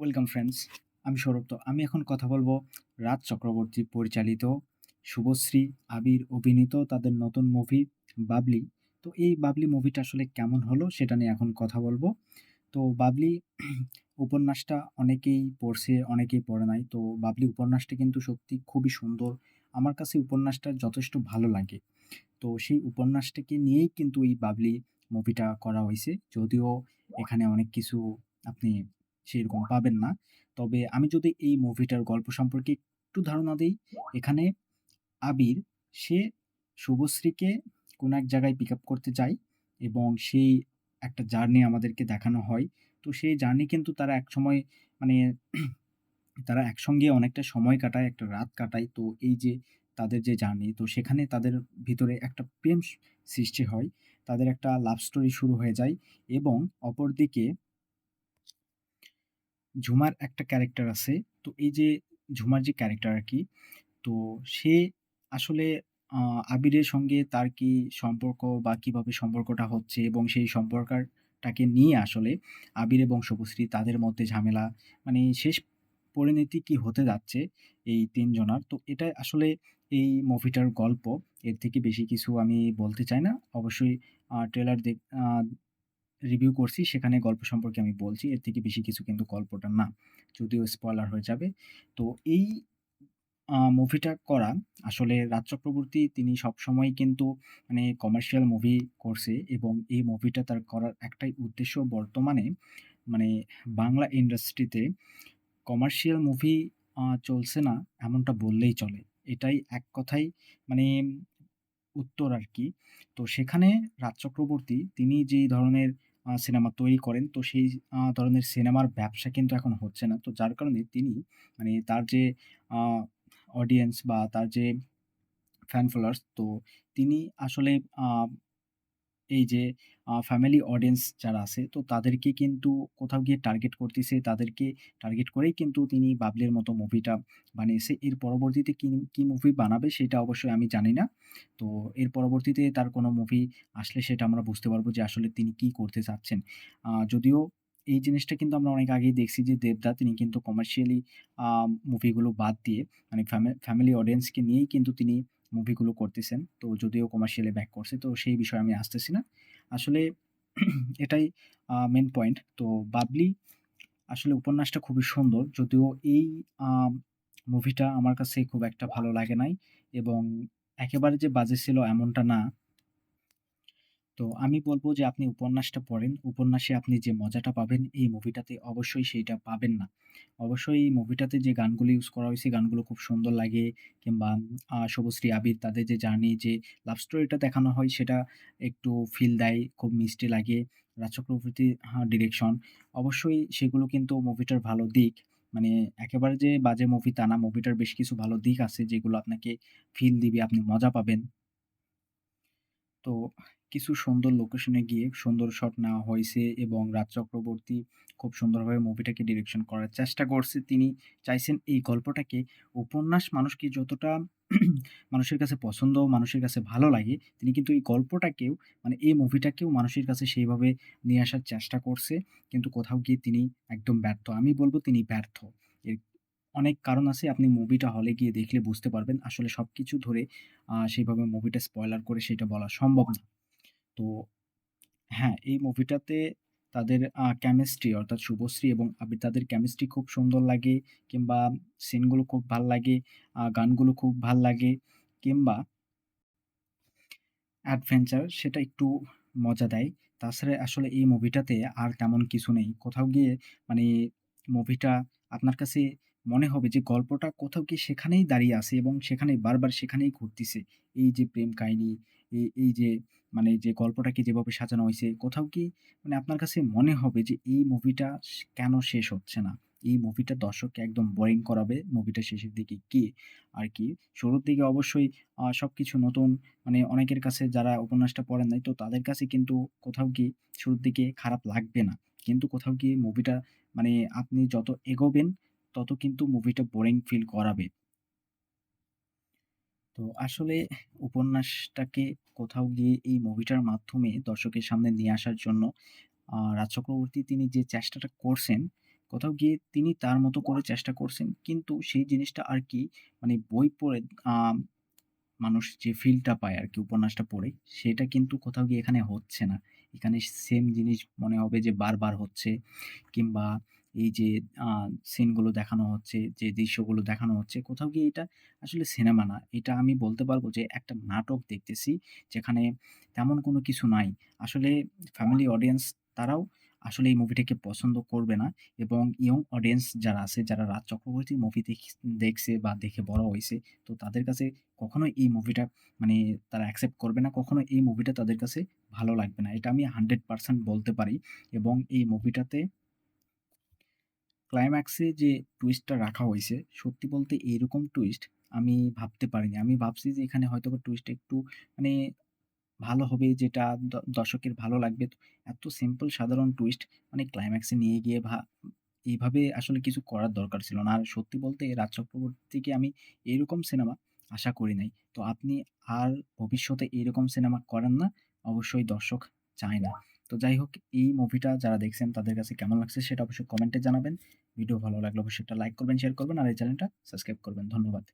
Welcome friends. আমি সৌরভ। তো আমি এখন কথা বলব রাজ চক্রবর্তী পরিচালিত, শুভশ্রী, আবির অভিনীত তাদের নতুন মুভি 'বাবলি'। তো এই 'বাবলি' মুভিটা আসলে কেমন হলো সেটা নিয়ে এখন কথা বলব। তো 'বাবলি' উপন্যাসটা অনেকেই পড়ছে, অনেকেই পড়ে নাই। তো 'বাবলি' উপন্যাসটা কিন্তু সত্যি খুবই সুন্দর। আমার কাছে উপন্যাসটা যথেষ্ট ভালো লাগে। তো সেই উপন্যাসটাকে নিয়েই কিন্তু এই 'বাবলি' মুভিটা করা হয়েছে যদিও এখানে অনেক কিছু আপনি সেরকম পাবেন না। তবে আমি যদি এই মুভিটার গল্প সম্পর্কে একটু ধারণা দিই এখানে আবির সে শুভশ্রীকে কোনো এক জায়গায় পিক আপ করতে যায় এবং সেই একটা জার্নি আমাদেরকে দেখানো হয়। তো সেই জার্নি কিন্তু তারা এক সময় মানে তারা একসঙ্গে অনেকটা সময় কাটায়, একটা রাত কাটায়। তো এই যে তাদের যে জার্নি, তো সেখানে তাদের ভিতরে একটা প্রেম সৃষ্টি হয়। তাদের একটা লাভ স্টোরি শুরু হয়ে যায় এবং অপরদিকে ঝুমার একটা ক্যারেক্টার আছে। তো এই যে ঝুমার যে ক্যারেক্টার আর কি তো সে আসলে আবিরের সঙ্গে তার কি সম্পর্ক বা কীভাবে সম্পর্কটা হচ্ছে এবং সেই সম্পর্কটাকে নিয়ে আসলে আবির এবং তাদের মধ্যে ঝামেলা মানে শেষ পরিণতি কি হতে যাচ্ছে এই তিনজনার তো এটাই আসলে এই মুভিটার গল্প। এর থেকে বেশি কিছু আমি বলতে চাই না। অবশ্যই ট্রেলার দেখ রিভিউ করছি, সেখানে গল্প সম্পর্কে আমি বলছি। এর থেকে বেশি কিছু কিন্তু গল্পটা না। যদিও স্পয়লার হয়ে যাবে। তো এই মুভিটা করা, আসলে রাজ চক্রবর্তী তিনি সবসময়ই কিন্তু মানে কমার্শিয়াল মুভি করছে এবং এই মুভিটা তার করার একটাই উদ্দেশ্য বর্তমানে মানে বাংলা ইন্ডাস্ট্রিতে কমার্শিয়াল মুভি চলছে না, এমনটা বললেই চলে। এটাই এক কথাই মানে উত্তর আর কি তো সেখানে রাজ চক্রবর্তী, তিনি যেই ধরনের সিনেমা তৈরি করেন তো সেই ধরনের সিনেমার ব্যবসা কিন্তু এখন হচ্ছে না। তো যার কারণে তিনি মানে তার যে অডিয়েন্স বা তার যে ফ্যান ফলোয়ার্স তো তিনি আসলে এই যে ফ্যামিলি অডিয়েন্স যারা আছে তো তাদেরকে কিন্তু কোথাও গিয়ে টার্গেট করতেছে তাদেরকে টার্গেট করেই কিন্তু তিনি বাবলের মতো মুভিটা বানিয়েছে। এর পরবর্তীতে কি, কী মুভি বানাবে সেটা অবশ্যই আমি জানি না। তো এর পরবর্তীতে তার কোনো মুভি আসলে সেটা আমরা বুঝতে পারব যে আসলে তিনি কি করতে চাচ্ছেন। যদিও এই জিনিসটা কিন্তু আমরা অনেক আগেই দেখছি যে 'দেবদা' তিনি কিন্তু কমার্শিয়ালি মুভিগুলো বাদ দিয়ে মানে ফ্যামিলি অডিয়েন্সকে নিয়েই কিন্তু তিনি মুভিগুলো করতেছেন। তো যদিও কমার্শিয়ালি ব্যাক করছে। তো সেই বিষয়ে আমি আসতেছি না। আসলে এটাই মেন পয়েন্ট। তো 'বাবলি' আসলে উপন্যাসটা খুবই সুন্দর। যদিও এই মুভিটা আমার কাছে খুব একটা ভালো লাগে নাই এবং একেবারে যে বাজে ছিল এমনটা না। তো আমি বলব যে আপনি উপন্যাসটা পড়েন। উপন্যাসে আপনি যে মজাটা পাবেন এই মুভিটাতে অবশ্যই সেইটা পাবেন না। অবশ্যই এই মুভিটাতে যে গানগুলো ইউজ করা হয়েছে গানগুলো খুব সুন্দর লাগে কিংবা শুভশ্রী, আবির তাদের যে জার্নি যে লাভ স্টোরিটা দেখানো হয় সেটা একটু ফিল দেয়, খুব মিষ্টি লাগে। রাজ চক্রবর্তীর হা ডিরেকশন অবশ্যই সেগুলো কিন্তু মুভিটার ভালো দিক। মানে একেবারে যে বাজে মুভি তা না। মুভিটার বেশ কিছু ভালো দিক আছে যেগুলো আপনাকে ফিল দিবে, আপনি মজা পাবেন। তো কিছু সুন্দর লোকেশনে গিয়ে সুন্দর শট নেওয়া হয়েছে এবং রাজ চক্রবর্তী খুব সুন্দরভাবে মুভিটাকে ডিরেকশন করার চেষ্টা করছে। তিনি চাইছেন এই গল্পটাকে উপন্যাস মানুষকে যতটা মানুষের কাছে পছন্দ, মানুষের কাছে ভালো লাগে, তিনি কিন্তু এই গল্পটাকেও মানে এই মুভিটাকেও মানুষের কাছে সেইভাবে নিয়ে আসার চেষ্টা করছে। কিন্তু কোথাও গিয়ে তিনি একদম ব্যর্থ। আমি বলব তিনি ব্যর্থ। এর অনেক কারণ আছে। আপনি মুভিটা হলে গিয়ে দেখলে বুঝতে পারবেন। আসলে সব কিছু ধরে সেইভাবে মুভিটা স্পয়লার করে সেটা বলা সম্ভব না। তো হ্যাঁ, এই মুভিটাতে তাদের কেমিস্ট্রি অর্থাৎ শুভশ্রী এবং আবির তাদের কেমিস্ট্রি খুব সুন্দর লাগে কিংবা সিনগুলো খুব ভালো লাগে, গানগুলো খুব ভালো লাগে কিংবা অ্যাডভেঞ্চার সেটা একটু মজা দেয়। তাছাড়া আসলে এই মুভিটাতে আর তেমন কিছু নেই। কোথাও গিয়ে মানে মুভিটা আপনার কাছে মনে হবে যে গল্পটা কোথাও গিয়ে সেখানেই দাঁড়িয়ে আছে এবং সেখানেই বারবার সেখানেই ঘুরতেছে এই যে প্রেম কাহিনী, এই এই যে মানে যে গল্পটাকে যেভাবে সাজানো হয়েছে কোথাও কি মানে আপনার কাছে মনে হবে যে এই মুভিটা কেন শেষ হচ্ছে না? এই মুভিটা দর্শককে একদম বোরিং করাবে মুভিটা শেষের দিকে কি আর কি শুরুর দিকে অবশ্যই সব কিছু নতুন মানে অনেকের কাছে যারা উপন্যাসটা পড়েন নাই তো তাদের কাছে কিন্তু কোথাও গিয়ে শুরুর দিকে খারাপ লাগবে না। কিন্তু কোথাও গিয়ে মুভিটা মানে আপনি যত এগোবেন তত কিন্তু মুভিটা বোরিং ফিল করাবে। তো আসলে উপন্যাসটাকে কোথাও গিয়ে এই মুভিটার মাধ্যমে দর্শকের সামনে নিয়ে আসার জন্য রাজ চক্রবর্তী তিনি যে চেষ্টাটা করছেন, কোথাও গিয়ে তিনি তার মতো করে চেষ্টা করছেন। কিন্তু সেই জিনিসটা আর কি মানে বই পড়ে মানুষ যে ফিলটা পায় আর কি উপন্যাসটা পড়ে, সেটা কিন্তু কোথাও গিয়ে এখানে হচ্ছে না। এখানে সেম জিনিস মনে হবে যে বারবার হচ্ছে কিংবা এই যে সিনগুলো দেখানো হচ্ছে, যে দৃশ্যগুলো দেখানো হচ্ছে, কোথাও গিয়ে এটা আসলে সিনেমা না। এটা আমি বলতে পারব যে একটা নাটক দেখতেছি, যেখানে তেমন কোনো কিছু নাই। আসলে ফ্যামিলি অডিয়েন্স তারাও আসলে এই মুভিটাকে পছন্দ করবে না এবং ইয়ং অডিয়েন্স যারা আছে, যারা রাজ চক্রবর্তী মুভি দেখ দেখছে বা দেখে বড় হয়েছে তো তাদের কাছে কখনো এই মুভিটা মানে তারা অ্যাকসেপ্ট করবে না। কখনো এই মুভিটা তাদের কাছে ভালো লাগবে না। এটা আমি 100% বলতে পারি এবং এই মুভিটাতে ক্লাইম্যাক্সে যে টুইস্টটা রাখা হয়েছে, সত্যি বলতে এরকম টুইস্ট আমি ভাবতে পারিনি। আমি ভাবছি যে এখানে হয়তোবা টুইস্টটা একটু মানে ভালো হবে, যেটা দর্শকের ভালো লাগবে। এত সিম্পল সাধারণ টুইস্ট মানে ক্লাইম্যাক্সে নিয়ে গিয়ে ভা, এইভাবে আসলে কিছু করার দরকার ছিল না। আর সত্যি বলতে রাজ চক্রবর্তী থেকে আমি এরকম সিনেমা আশা করি নাই। তো আপনি আর ভবিষ্যতে এরকম সিনেমা করেন না। অবশ্যই দর্শক চায় না। তো যাই হোক এই মুভিটা যারা দেখছেন তাদের কাছে কেমন লাগছে সেটা অবশ্যই কমেন্টে জানাবেন। ভিডিও ভালো লাগলে অবশ্যই একটা লাইক করবেন, শেয়ার করবেন আর এই চ্যানেলটা সাবস্ক্রাইব করবেন। ধন্যবাদ।